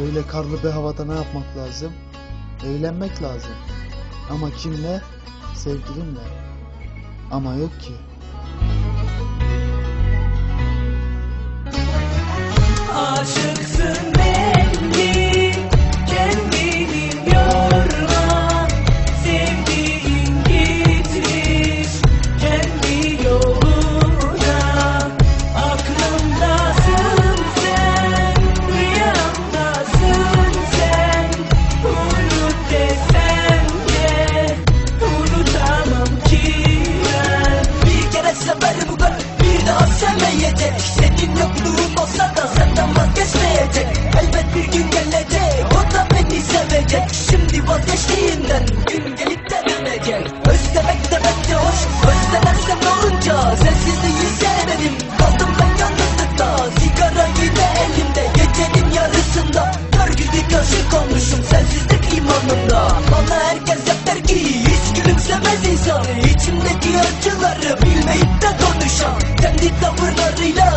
Böyle karlı bir havada ne yapmak lazım? Eğlenmek lazım. Ama kimle? Sevgilimle. Ama yok ki. Aşıksın sevmeyecek Senin yokluğun olsa da senden vazgeçmeyecek. Elbet bir gün gelecek o da beni sevecek. Şimdi vazgeçtiğinden gün gelip de dönecek. Özlemek de bence hoş özlemezsem olunca Sensizliği sevmedim. Kaldım ben yalnızlıkta Sigara yine elimde. Gecenin yarısında Kör gibi karışık olmuşum sensizlik imanımda. Bana herkes hep der ki hiç gülümsemez insan. İçimdeki acıları bilmeyip de konuşan Kendi tavırlarıyla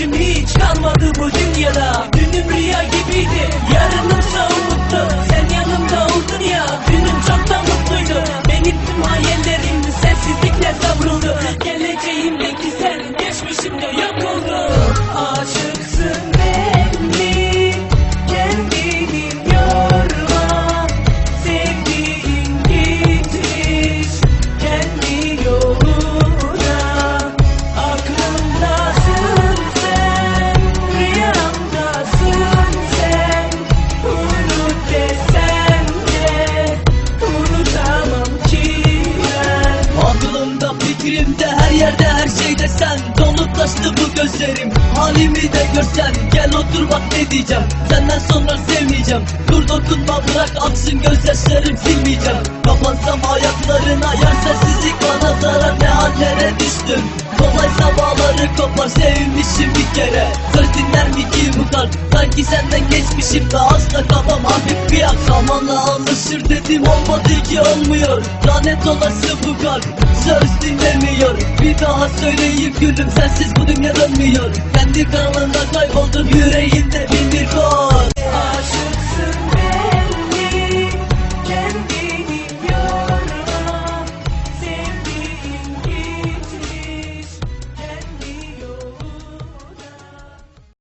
gücüm hiç kalmadı bu dünyada fikrimde her yerde her şeyde sen. Dolup taştı bu gözlerim. Halimi de görsen. Gel otur bak ne diyeceğim. Senden sonra sevmeyeceğim. Dur dokunma bırak aksın gözyaşlarım silmeyeceğim. Kapansam ayaklarına Yer sensizlik bana zarar Ne hallere düştüm. Kolaysa bağları kopar Sevmişim bir kere. Söz dinler mi ki bu kalp? Sanki senden geçmişim de asla kafam hafif kıyak Zamanla alışır dedim olmadı ki olmuyor. Lanet olası bu kalp Söz dinlemiyor. Bir daha söyleyeyim gülüm sensiz bu dünya dönmüyor. Kendi karanlığında kayboldum yüreğimde bin bir kod